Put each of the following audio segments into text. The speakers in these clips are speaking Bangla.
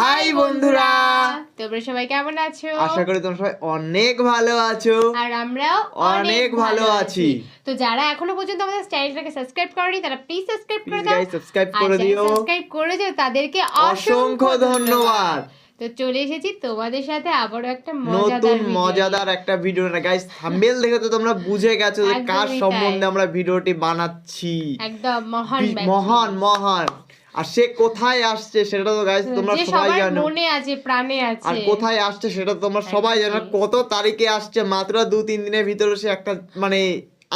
হাই বন্ধুরা। তোমরা সবাই কেমন আছো? আশা করি তোমরা সবাই অনেক ভালো আছো। আর আমরাও অনেক ভালো আছি। তো যারা এখনও পর্যন্ত আমাদের চ্যানেলটাকে সাবস্ক্রাইব করেনি তারা প্লিজ সাবস্ক্রাইব করে দাও। সাবস্ক্রাইব করে দিও। সাবস্ক্রাইব করে দিও তাদেরকে অসংখ্য ধন্যবাদ। তো চলে এসেছি তোমাদের সাথে আবারও একটা নতুন মজাদার একটা ভিডিও না গাইস থাম্বনেল দেখে তো তোমরা বুঝে গেছো যে কার সম্বন্ধে আমরা ভিডিওটি বানাচ্ছি। একদম মহান মহান মহান। আর সে কোথায় আসছে সেটা তো গাইস তোমরা সবাই জানো। মনে আছে প্রাণে আছে। আর কোথায় আসছে সেটা তোমরা সবাই জানো। কত তারিখে আসছে মাত্র দু তিন দিনের ভিতরে সে একটা মানে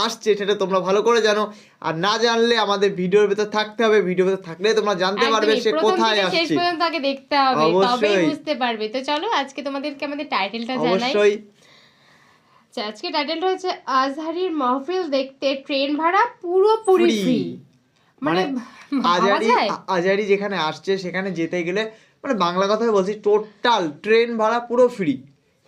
আসছে সেটা তোমরা ভালো করে জানো। আর না জানলে আমাদের ভিডিওর ভিতর থাকতে হবে। ভিডিওর ভিতর থাকলে তোমরা জানতে পারবে সে কোথায় থেকে শেষ আসছে। পর্যন্ত আগে দেখতে হবে তবেই বুঝতে পারবে। তো চলো আজকে তোমাদেরকে আমাদের টাইটেলটা জানাই। অবশ্যই। আচ্ছা, আজকে টাইটেলটা হচ্ছে আজহারির মাহফিল দেখতে ট্রেন ভাড়া পুরোপুরি। ফ্রি মানে আজারি আজারি যেখানে আসছে সেখানে যেতে গেলে মানে বাংলা কথায় বলছি টোটাল ট্রেন ভাড়া পুরো ফ্রি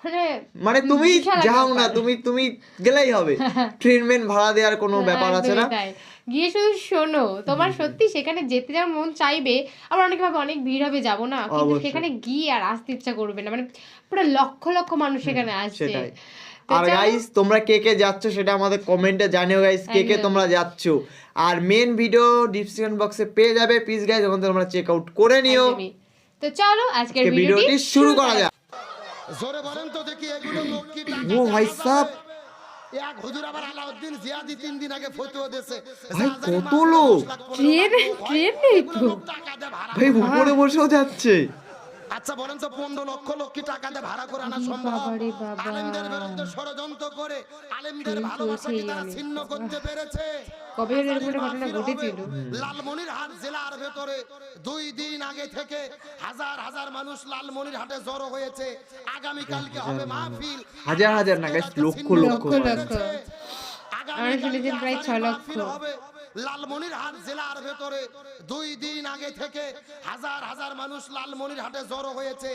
মানে মানে তুমি যাও না তুমি তুমি গেলেই হবে। ট্রেন মেন ভাড়া দেওয়ার কোনো ব্যাপার আছে না? গিয়ে শুধু শোনো তোমার সত্যি সেখানে যেতে যেমন মন চাইবে? আবার অনেক ভাবে অনেক ভিড় হবে যাব না। কিন্তু সেখানে গিয়ে আর আসতে ইচ্ছা করবে না। মানে পুরো লক্ষ লক্ষ মানুষ সেখানে আসছে। আর গাইস তোমরা কে কে যাচ্ছ সেটা আমাদের কমেন্টে জানিও গাইস কে কে তোমরা যাচ্ছ আর মেন ভিডিও ডিসক্রিপশন বক্সে পেয়ে যাবে প্লিজ গাইস যখন তোমরা চেক আউট করে নিও। তো চলো আজকের ভিডিওটি শুরু করা যাক জোরে বলেন তো দেখি এগুলো লোক কি ও ভাই যাবে? এক হুজুর আবার আলাউদ্দিন জিয়াদি তিন দিন আগে ফতুয়া দিয়েছে ভাই, কত লোক? ট্রেন- ট্রেন নেই তো। ভাই। উপরে বসেও যাচ্ছে আচ্ছা বলেন তো পনেরো লক্ষ লোক কি টাকা দিয়ে ভাড়া করে আনা সম্ভব? আলেমদের বিরুদ্ধে ষড়যন্ত্র করে আলেমদের ট্রেন ভালোবাসাকে তারা ছিন্ন করতে পেরেছে? কবে এরকম ঘটনা ঘটেছিল? লালমনিরহাট জেলার ভেতরে দুই দিন আগে থেকে হাজার হাজার মানুষ লালমনিরহাটে জড়ো হয়েছে। আগামী কালকে হবে মাহফিল। হাজার হাজার না গাইস লক্ষ লক্ষ লক্ষ লক্ষ। আমরা শুনেছি প্রায় ছ লক্ষ। লালমনিরহাট জেলার ভেতরে দুই দিন আগে থেকে হাজার হাজার মানুষ লালমনিরহাটে জড়ো হয়েছে।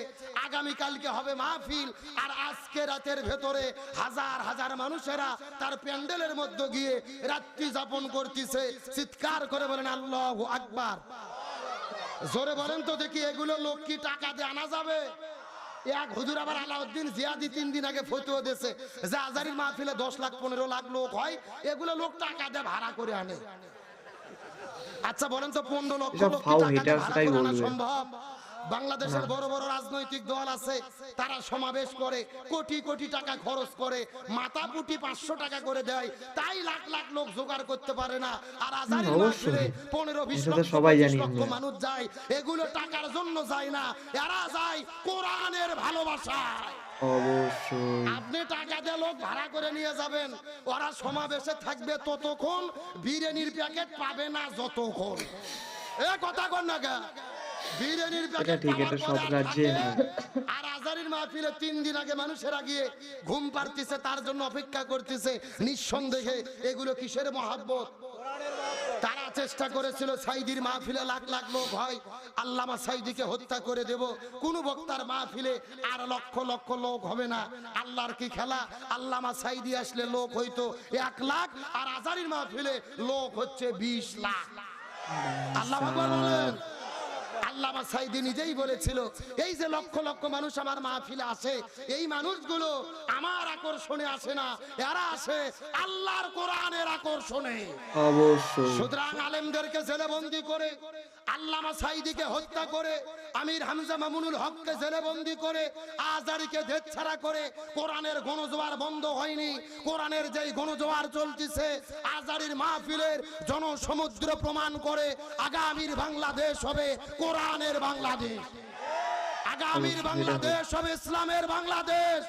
আগামী কালকে হবে মাহফিল। আর আজকে রাতের ভেতরে হাজার হাজার মানুষেরা তার প্যান্ডেলের মধ্যে গিয়ে রাত্রি যাপন করতেছে। চিৎকার করে বলেন, আল্লাহ আকবার। জোরে বলেন তো দেখি, এগুলো লোক কি টাকা দিয়ে আনা যাবে? এক হুজুর আবার আলাউদ্দিন জিয়াদি তিন দিন আগে ফতুয়া দিয়েছে। যে আজারির মাহফিলে দশ লাখ পনেরো লাখ লোক হয় এগুলো লোক টাকা দিয়ে ভাড়া করে আনে। আচ্ছা বলেন তো পনেরো লক্ষ লোক টাকা দিয়ে ভাড়া করে আনা সম্ভব? বাংলাদেশের বড় বড় রাজনৈতিক দল আছে তারা সমাবেশ করে কোটি কোটি টাকা খরচ করে মাথা পুটি পাঁচশো টাকা করে দেয় তাই লাখ লাখ লোক জোগাড় করতে পারে না। আর অবশ্যই। পনেরো বিশ লক্ষ মানুষ যায় এগুলো টাকার জন্য যায় না এরা যায় কোরআনের ভালোবাসায়। অবশ্যই। আপনি টাকা দিয়ে লোক ভাড়া করে নিয়ে যাবেন ওরা সমাবেশে থাকবে ততক্ষণ বিরিয়ানির প্যাকেট পাবে না যতক্ষণ। এ কথা কর না বিরিয়ানির প্যাকেট ঠিক, পাওয়ার এটা সব আর রাজ্যে আর আজারির মাহফিলে তিন দিন আগে মানুষেরা গিয়ে ঘুম পাড়তেছে তার জন্য অপেক্ষা করতেছে। নিঃসন্দেহে এগুলো কিসের মহাব্বত? তারা চেষ্টা করেছিল সাইদির মাহফিলে লাখ লাখ লোক হয় আল্লামা সাইদিকে হত্যা করে দেব। কোন বক্তার মাহফিলে আর লক্ষ লক্ষ লোক হবে না। আল্লাহর কি খেলা? আল্লামা সাইদি আসলে লোক হইতো এক লাখ আর আজারির মাহফিলে লোক হচ্ছে বিশ লাখ। আল্লাহ আকবার বলেন। আল্লামা সাইদি নিজেই বলেছিল এই যে লক্ষ লক্ষ মানুষ আমার মাহফিলে আসে এই মানুষগুলো আমার আকর্ষণে আসে না এরা আসে আল্লাহর কোরআনের আকর্ষণে। অবশ্যই। সুতরাং আলেমদেরকে জেলেবন্দি করে আল্লামা সাইদিকে হত্যা করে আমির হামজা মামুনুল হককে জেলেবন্দি করে আজারিকে ছাড়া করে কোরআনের গণজোয়ার বন্ধ হয়নি। কোরআনের যেই গণজোয়ার চলতেছে আজারির মাহফিলের জনসমুদ্র প্রমাণ করে আগামীর বাংলাদেশ হবে কোরআনের বাংলাদেশ। আগামীর বাংলাদেশ হবে ইসলামের বাংলাদেশ।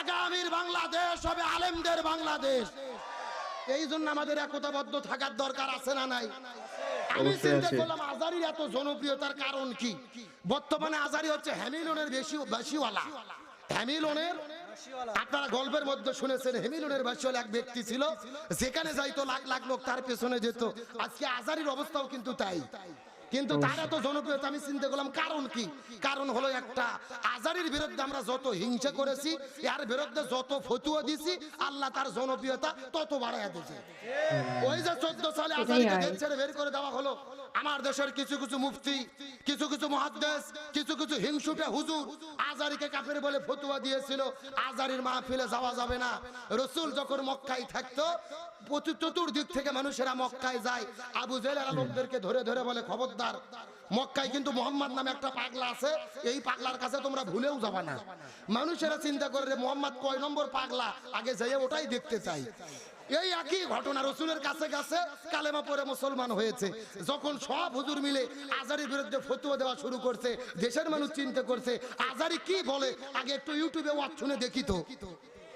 আগামীর বাংলাদেশ হবে আলেমদের বাংলাদেশ। এই জন্য আমাদের একতাবদ্ধ থাকার দরকার আছে না নাই? আমি চিন্তা করলাম আজারির এত জনপ্রিয়তার কারণ কি? বর্তমানে আজারি হচ্ছে হ্যামিলনের বেশি বেশিওয়ালা। হ্যামিলনের আপনারা গল্পের মধ্যে শুনেছেন হেমিলনের বাসিওয়ালা এক ব্যক্তি ছিল যেখানে যাইতো লাখ লাখ লোক তার পেছনে যেত। আজকে আজারির অবস্থাও কিন্তু তাই। কিন্তু তার এত জনপ্রিয়তা আমি চিনতে করলাম কারণ কি? কারণ হলো একটা আজারির বিরুদ্ধে আমরা যত হিংসা করেছি এর বিরুদ্ধে যত ফতুয়া দিছি আল্লাহ তার জনপ্রিয়তা তত বাড়াইয়া দিয়েছে ওই যে চোদ্দ সালে আজারিকে ছেড়ে বের করে দেওয়া হলো আমার দেশের কিছু কিছু মুফতি, কিছু কিছু মহাদ্দেশ কিছু কিছু হিংসুটে হুজুর আজারিকে কাফের বলে ফতুয়া দিয়েছিল, আজারির মাহফিলে যাওয়া যাবে না। রসুল যখন মক্কায় থাকতো চতুর্দিক থেকে মানুষেরা মক্কায় যায়। আবু জেলেরা লোকদেরকে ধরে ধরে বলে, খবরদার, মক্কায় কিন্তু মোহাম্মদ নামে একটা পাগলা আছে, এই পাগলার কাছে তোমরা ভুলেও যাবা না। মানুষেরা চিন্তা করে মোহাম্মদ কয় নম্বর পাগলা? আগে যাই ওটাই দেখতে চাই। এই একই ঘটনা, রসুলের কাছে কাছে কালেমা পরে মুসলমান হয়েছে। যখন সব হুজুর মিলে আজারির বিরুদ্ধে ফতুয়া দেওয়া শুরু করছে, দেশের মানুষ চিন্তা করছে, আজারি কি বলে? আগে একটু ইউটিউবে ওয়াচ শুনে দেখি তো।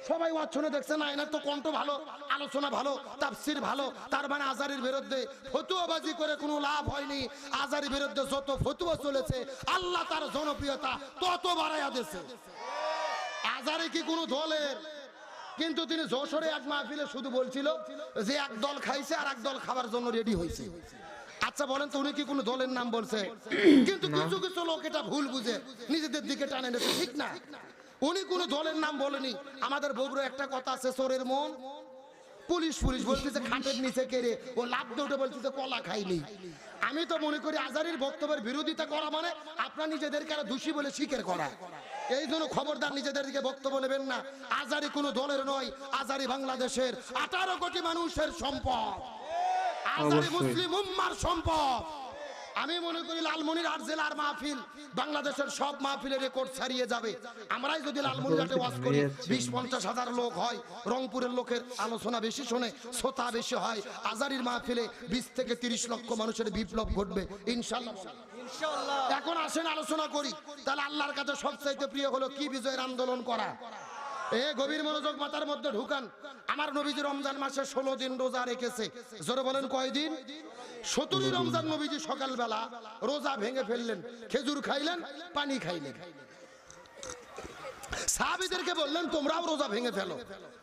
সবাই ওয়াচ শুনে দেখছে, না, এনার তো কণ্ঠ ভালো, আলোচনা ভালো, তাফসির ভালো, তার মানে আজারির বিরুদ্ধে ফতুয়াবাজি করে কোনো লাভ হয়নি। আজারির বিরুদ্ধে যত ফতুয়া চলেছে, আল্লাহ তার জনপ্রিয়তা তত বাড়াইয়া দিয়েছে। আজারে কি কোনো দলের? কিন্তু তিনি যশোরে এক মাহফিলে শুধু বলছিল যে এক দল খাইছে আর এক দল খাবার জন্য রেডি হয়েছে আচ্ছা বলেন তো উনি কি কোনো দলের নাম বলছে? কিন্তু কিছু কিছু লোক এটা ভুল বুঝে নিজেদের দিকে টানে নেছে ঠিক না? উনি কোনো দলের নাম বলেনি। আমাদের বগুড়া একটা কথা আছে সোরের মন। পুলিশ পুলিশ বলতেছে খাটের নিচে কেড়ে ও লাভ দৌড়ে বলতেছে কলা খাইনি। আমি তো মনে করি আজারির বক্তব্যের বিরোধিতা করা মানে আপনার নিজেদেরকে আরও দোষী বলে স্বীকার করা। এই জন্য খবরদার নিজেদের দিকে বক্তব্য নেবেন না। আজারি কোনো দলের নয় আজারি বাংলাদেশের। আঠারো কোটি মানুষের সম্পদ। আজারি। মুসলিম উম্মার সম্পদ। আমি মনে করি লালমনির আট জেলার মাহফিল বাংলাদেশের সব মাহফিলের রেকর্ড ছাড়িয়ে যাবে। আমরাই যদি লালমনিরহাটে ওয়াজ করি বিশ পঞ্চাশ হাজার লোক হয় রংপুরের লোকের আলোচনা বেশি শোনে শ্রোতা বেশি হয় আজারির মাহফিলে বিশ থেকে তিরিশ লক্ষ মানুষের বিপ্লব ঘটবে ইনশাল্লাহ। এখন আসেন আলোচনা করি তাহলে আল্লাহর কাছে সবচাইতে প্রিয় হলো কি বিজয়ের আন্দোলন করা? এ গভীর মনোযোগ মাথার মধ্যে ঢুকান। আমার নবীজি রমজান মাসে ষোলো দিন রোজা রেখেছে। জোরে বলেন কয়দিন সতেরোই রমজান নবীজি সকালবেলা রোজা ভেঙে ফেললেন, খেজুর খাইলেন, পানি খাইলেন। সাহাবিদেরকে বললেন, তোমরাও রোজা ভেঙে ফেলো।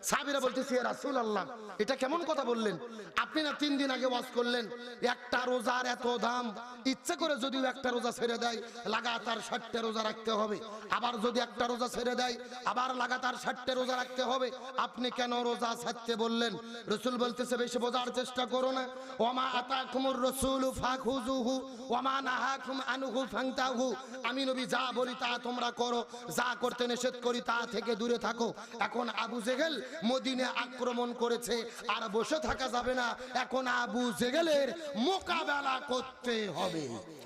সাহাবিরা বলতেছি রাসুল আল্লাহ এটা কেমন কথা বললেন? আপনি না তিন দিন আগে ওয়াজ করলেন, একটা রোজার এত দাম। ইচ্ছে করে যদিও একটা রোজা ছেড়ে দেয়, লাগাতার ষাটটা রোজা রাখতে হবে। আবার যদি একটা রোজা ছেড়ে দেয়, আবার লাগাতার ষাটটা রোজা রাখতে হবে। আপনি কেন রোজা ছাড়তে বললেন? রসুল বলতেছে, বেশি বোঝার চেষ্টা করো না। ওমা আতাকুমুর রসুল ফাখুজুহু ওমা নাহাকুম আনহু ফাংতাহু। আমি নবী যা বলি তা তোমরা করো, যা করতে নিষেধ করি তা থেকে দূরে থাকো। এখন আবু জেগেল মদিনে আক্রমণ করেছে আর বসে থাকা যাবে না। এখন আবু জেগেলের মোকাবেলা করতে হবে।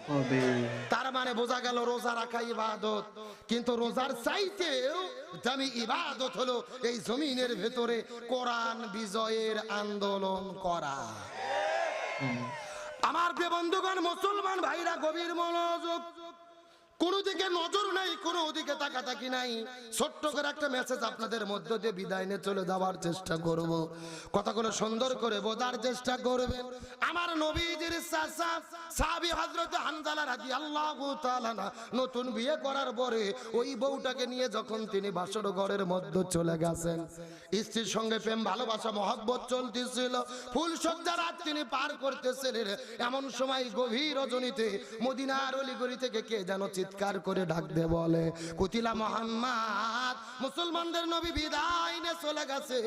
হবে। তার মানে বোঝা গেল রোজা রাখা ইবাদত। কিন্তু রোজার চাইতেও দামি ইবাদত হলো এই জমিনের ভেতরে কোরআন বিজয়ের আন্দোলন করা। আমার প্রিয় বন্ধুগণ মুসলমান ভাইরা গভীর মনোযোগ কোনো দিকে নজর নাই, কোনো দিকে তাকাতাকি নাই। ছোট্ট করে একটা মেসেজ আপনাদের মধ্য দিয়ে বিদায় নিয়ে চলে যাওয়ার চেষ্টা করব। কথাগুলো সুন্দর করে বোঝার চেষ্টা করবেন আমার নবীজির সাহাবী হযরত রাদিয়াল্লাহু তাআলা নতুন বিয়ে করার পরে ওই বউটাকে নিয়ে যখন তিনি বাসর ঘরের মধ্যে চলে গেছেন, স্ত্রীর সঙ্গে প্রেম, ভালোবাসা, মহব্বত চলতেছিল। ফুল সজ্জা রাত তিনি পার করতেছিলেন। এমন সময় গভীর রজনীতে মদিনার অলিগলি থেকে কে যেন চিৎকার করে ডাক দে বলে, কুতিলা মোহাম্মদ, মুসলমানদের নবী বিদায় নিয়ে চলে গেছে।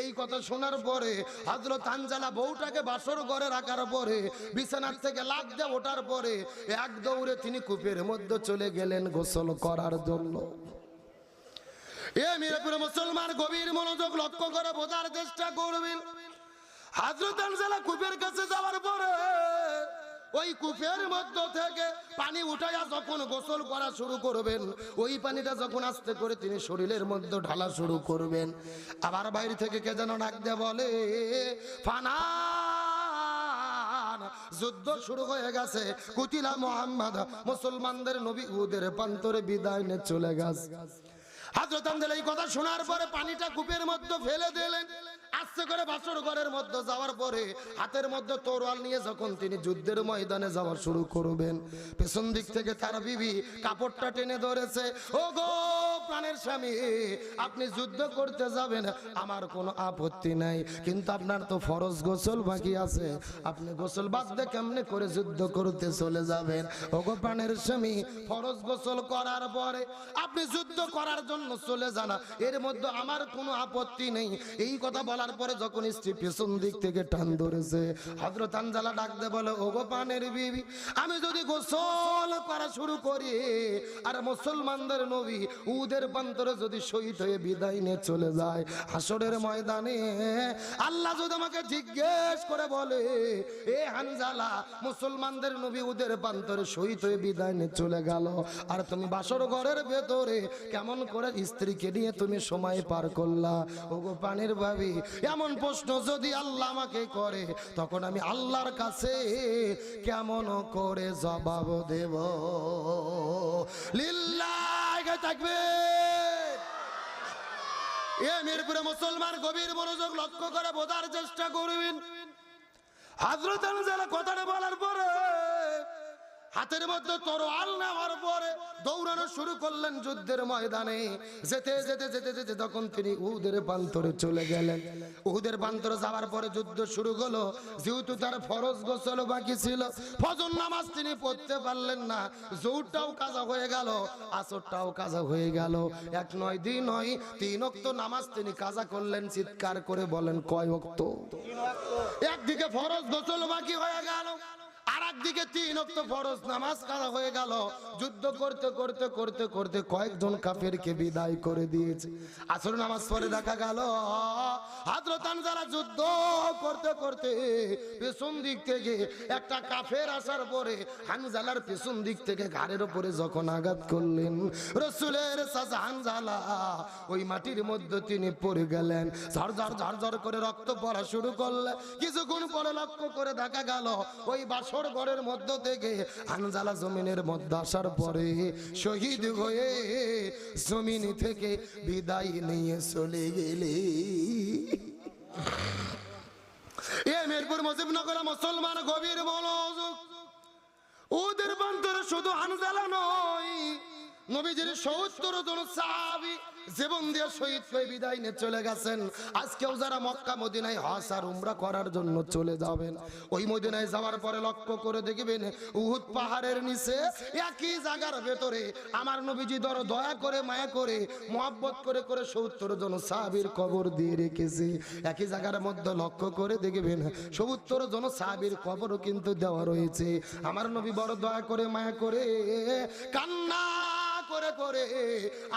এই কথা শোনার পরে হযরত আনজালা বউটাকে বাসর ঘরে রাখার পরে, বিছানার থেকে লাগ দিয়ে ওঠার পরে এক দৌড়ে তিনি কূপের মধ্যে চলে গেলেন গোসল করার জন্য। এ মিরপুর মুসলমান গভীর মনোযোগ লক্ষ্য করে বোঝার চেষ্টা করবেন। হাজরত আনজালা কূপের কাছে যাওয়ার পরে ওই কূপের মধ্য থেকে পানি উঠাইয়া যখন গোসল করা শুরু করবেন, ওই পানিটা যখন আস্তে করে তিনি শরীরের মধ্যে ঢালা শুরু করবেন। আবার বাইরে থেকে কে যেন ডাক দিয়ে বলে ফানা যুদ্ধ শুরু হয়ে গেছে। কুতিলা মোহাম্মদ মুসলমানদের নবী উদের প্রান্তরে বিদায় নিয়ে চলে গেছে। এই কথা শোনার পরে পানিটা কূপের মধ্যে ফেলে দিলেন। আস্তে করে বাসর ঘরের মধ্যে যাওয়ার পরে হাতের মধ্যে নিয়ে যখন তিনি যুদ্ধের ময়দানে যাওয়া শুরু করবেন, পেছন দিক থেকে তার বিবি কাপড়টা টেনে ধরেছে ও গো প্রাণের স্বামী, আপনি যুদ্ধ করতে যাবেন, আমার কোনো আপত্তি নাই, কিন্তু আপনার তো ফরজ গোসল বাকি আছে, আপনি গোসল বাদ দিয়ে কেমনে করে যুদ্ধ করতে চলে যাবেন? ও গো প্রাণের স্বামী, ফরজ গোসল করার পরে আপনি যুদ্ধ করার জন্য চলে যান। এর মধ্যে আমার কোনো আপত্তি নেই। এই কথা বলার পরে যখন স্ত্রী পেছন দিক থেকে টান ধরেছে হজরত ডাকতে বলে পানের বিবি, আমি যদি গোসল করা শুরু করি, আর মুসলমানদের নবী উদের প্রান্তরে যদি শহীদ হয়ে বিদায় নিয়ে চলে যায় হাসরের ময়দানে, আল্লাহ যদি আমাকে জিজ্ঞেস করে বলে, এ হানজালা, মুসলমানদের নবী উদের প্রান্তরে শহীদ হয়ে বিদায় নিয়ে চলে গেল, আর তুমি বাসর ঘরের ভেতরে কেমন করে স্ত্রীকে নিয়ে তুমি সময় পার করলা। ওগো পানির ভাবি, এমন প্রশ্ন যদি আল্লাহ আমাকে করে, তখন আমি আল্লাহর কাছে কেমন করে জবাব দেব? লিল্লাহ থাকবে এ মিরপুরে মুসলমান গভীর মনোযোগ লক্ষ্য করে বোঝার চেষ্টা করবেন হাজরত কথাটা বলার পরে হাতের মধ্যে তরোয়াল নেওয়ার পরে দৌড়ানো শুরু করলেন যুদ্ধের ময়দানে। যেতে যেতে যেতে যেতে তখন তিনি উহুদের প্রান্তরে চলে গেলেন। উহুদের প্রান্তরে যাওয়ার পরে যুদ্ধ শুরু হলো। যেহেতু তার ফরজ গোসল বাকি ছিল ফজর নামাজ তিনি পড়তে পারলেন না। জৌরটাও কাজা হয়ে গেল আসরটাও কাজা হয়ে গেল। এক নয় দুই নয় তিন অক্ত নামাজ তিনি কাজা করলেন চিৎকার করে বলেন কয় অক্ত একদিকে ফরজ গোসল বাকি হয়ে গেল তিন অক্ত ফরজ নামাজ হয়ে গেল। যুদ্ধ করতে করতে করতে করতে কয়েকজন কাফেরকে বিদায় করে দিয়েছে। আসর নামাজ পরে দেখা গেল হাজরতান যারা যুদ্ধ করতে করতে পেছন দিক থেকে একটা কাফের আসার পরে হানজালার পেছন দিক থেকে ঘাড়ের উপরে যখন আঘাত করলেন, রসুলের সাজা হানজালা ওই মাটির মধ্যে তিনি পড়ে গেলেন। ঝরঝর ঝরঝর করে রক্ত পড়া শুরু করলে কিছুক্ষণ পরে লক্ষ্য করে দেখা গেল, ওই বাসর ঘরের মধ্য থেকে হানজালা জমিনের মধ্যে আসার পরে শহীদ হয়ে জমিন থেকে বিদায় নিয়ে চলে গেলে। এ মেরপুর মুজিবনগর মুসলমান গভীর মনোযোগ ওদের বান্তরে শুধু হানজালা নয় নবীজির সত্তর জন সাহাবি জীবন দিয়ে শহীদ হয়ে বিদায় নিয়ে চলে গেছেন। আজকেও যারা মক্কা, মদিনায় হজ আর উমরা করার জন্য চলে যাবেন। ওই মদিনায় যাওয়ার পরে লক্ষ্য করে দেখবেন উহুদ পাহাড়ের নিচে একই জায়গার ভেতরে আমার নবীজি ধরো দয়া করে, মায়া করে, মোহাব্বত করে করে সত্তর জন সাহাবির কবর দিয়ে রেখেছে। একই জায়গার মধ্যে লক্ষ্য করে দেখবেন সত্তর জন সাহাবির কবরও কিন্তু দেওয়া রয়েছে। আমার নবী বড় দয়া করে, মায়া করে কান্না করে করে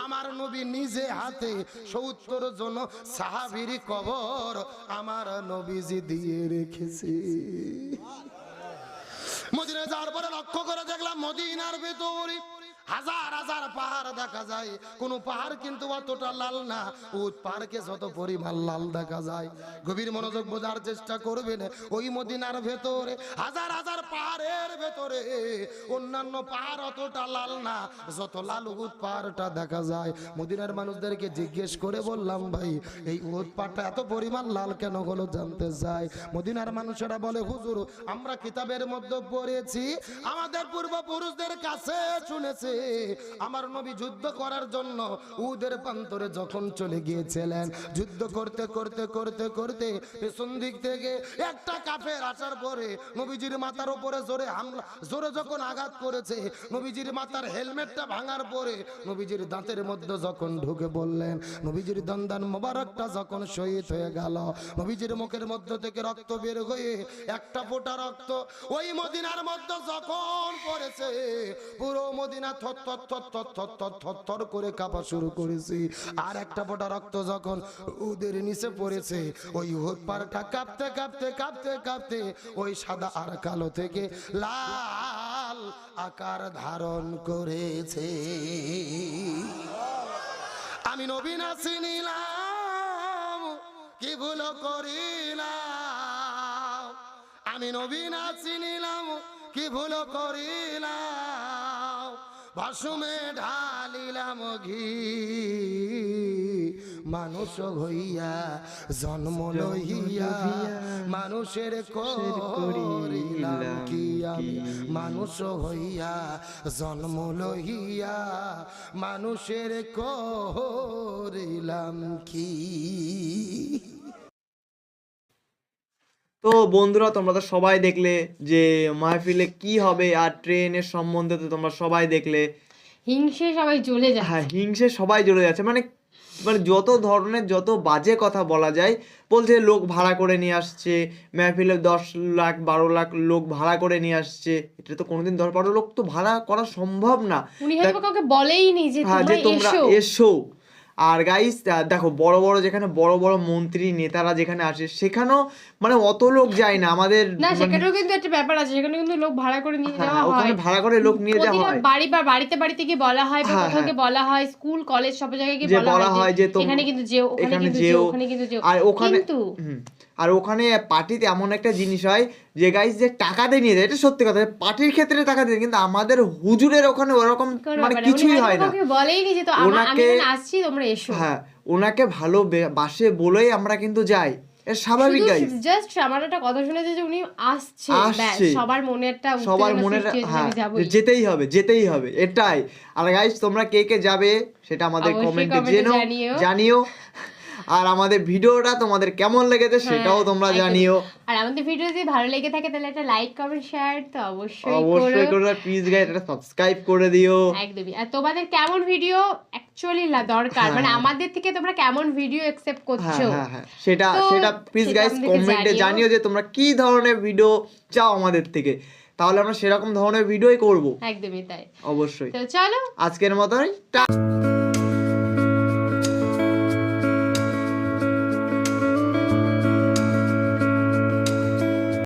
আমার নবী নিজে হাতে সত্তর জন সাহাবির কবর আমার নবীজি দিয়ে রেখেছে। মদিনা যাওয়ার পরে লক্ষ্য করে দেখলাম মদিনার ভেতরে হাজার হাজার পাহাড় দেখা যায়। কোন পাহাড় কিন্তু অতটা লাল না। উদ পাহাড়কে যত পরিমাণ লাল দেখা যায়। গভীর মনোযোগ বোঝার চেষ্টা করবেন ওই মদিনার ভেতরে। হাজার হাজার পাহাড়ের ভেতরে। অন্যান্য পাহাড় অতটা লাল না। যত লাল উদ পাহাড়টা দেখা যায়। মদিনার মানুষদেরকে জিজ্ঞেস করে বললাম, ভাই, এই উদ পাহাড়টা এত পরিমাণ লাল কেন হলো জানতে চাই? মদিনার মানুষেরা বলে, হুজুর, আমরা কিতাবের মধ্যে পড়েছি। আমাদের পূর্বপুরুষদের কাছে শুনেছি। আমার নবী যুদ্ধ করার জন্য উদের প্রান্তরে যখন চলে গিয়েছিলেন, যুদ্ধ করতে করতে করতে করতে পেছন দিক থেকে একটা কাফের আসার পরে নবীজির মাথার উপরে জোরে হামলা, জোরে যখন আঘাত করেছে, নবীজির মাথার হেলমেটটা ভাঙার পরে নবীজির দাঁতের মধ্যে যখন ঢুকে বললেন নবীজির দন্দান মোবারকটা যখন শহীদ হয়ে গেল, নবীজির মুখের মধ্য থেকে রক্ত বের হয়ে একটা ফোঁটা রক্ত ওই মদিনার মধ্যে যখন পড়েছে, পুরো মদিনা থর করে কাঁপা শুরু করেছে। আর একটা ফোঁটা রক্ত যখন নিচে পড়েছে, ওই কাঁপতে কাঁপতে কাঁপতে কাঁপতে ওই সাদা আর কালো থেকে লাল আকার ধারণ করেছে। আমি নবীন চিনিলাম কি ভুল করিলাম? আমি নবীন চিনিলাম কি ভুল করিলাম? ভাসুমে ঢালিলাম ঘি। মানুষ হইয়া জন্ম লইয়া মানুষের করিলাম কি আমি? মানুষ হইয়া জন্ম লইয়া মানুষের করিলাম কি? তো বন্ধুরা তোমরা তো সবাই দেখলে যে মাহফিলে কি হবে আর ট্রেনের সম্বন্ধে তো তোমরা সবাই দেখলে। হিংসে সবাই চলে যায় হ্যাঁ হিংসে সবাই জড়ে যাচ্ছে। মানে মানে যত ধরনের যত বাজে কথা বলা যায় বলছে লোক ভাড়া করে নিয়ে আসছে মেহফিলে দশ লাখ বারো লাখ লোক ভাড়া করে নিয়ে আসছে এটা তো কোনোদিন দশ বারো লোক তো ভাড়া করা সম্ভব না। উনি কাউকে বলেই নি যে হ্যাঁ যে তোমরা এসো। আর গাইস দেখো বড় বড় যেখানে বড় বড় মন্ত্রী নেতারা যেখানে আসে সেখানেও মানে অত লোক যায় না আমাদের না মানে- সেখানেও কিন্তু একটা ব্যাপার আছে সেখানে কিন্তু লোক ভাড়া করে নিয়ে যাওয়া হয় ওখানে ভাড়া করে লোক নিয়ে যাওয়া হয় বাড়ি বা বাড়িতে বাড়িতে গিয়ে বলা হয় বা হ্যাঁ, কোথাও হ্যাঁ। গিয়ে বলা হয় স্কুল কলেজ সব জায়গায় গিয়ে বলা হয় হয় যে এখানে কিন্তু যেও ওখানে কিন্তু যেও। ওখানে কিন্তু যেও আর ওখানে কিন্তু। আর ওখানে পার্টিতে এমন একটা জিনিস হয় যে গাইস যে টাকা দিয়ে নিয়ে যায় এটা সত্যি কথা পার্টির ক্ষেত্রে টাকা দিয়ে কিন্তু আমাদের হুজুরের ওখানে ওরকম মানে কিছুই হয় না। বলেইনি যে তো ওনাকে- আসছি তোমরা এসো। হ্যাঁ ওনাকে ভালো বাসে বলেই আমরা কিন্তু যাই। এটা স্বাভাবিক গাইস জাস্ট আমার একটা কথা শুনেছে যে উনি আসছে। সবার মনে একটা সবার মনে হ্যাঁ যেতেই হবে যেতেই হবে এটাই। আর গাইস তোমরা কে কে যাবে সেটা আমাদের অবশ্যই কমেন্টে জেনো জানিও। আর আমাদের ভিডিওটা তোমাদের কেমন লেগেছে সেটাও হ্যাঁ, তোমরা জানিও। আর আমাদের ভিডিও যদি ভালো লেগে থাকে তাহলে একটা লাইক কমেন্ট শেয়ার তো অবশ্যই অবশ্যই করো প্লিজ গাইস এটা সাবস্ক্রাইব করে দিও। একদমই। আর তোমাদের কেমন ভিডিও অ্যাকচুয়ালি দরকার। হ্যাঁ। মানে আমাদের থেকে তোমরা কেমন ভিডিও একসেপ্ট হ্যাঁ করছ? হ্যাঁ হ্যাঁ। সেটা সেটা প্লিজ গাইস কমেন্টে জানিও। জানিও যে তোমরা কি ধরনের ভিডিও চাও আমাদের থেকে। তাহলে আমরা সেরকম ধরনের ভিডিওই করব। একদমই তাই। অবশ্যই। তো চলো। আজকের মতোই টা-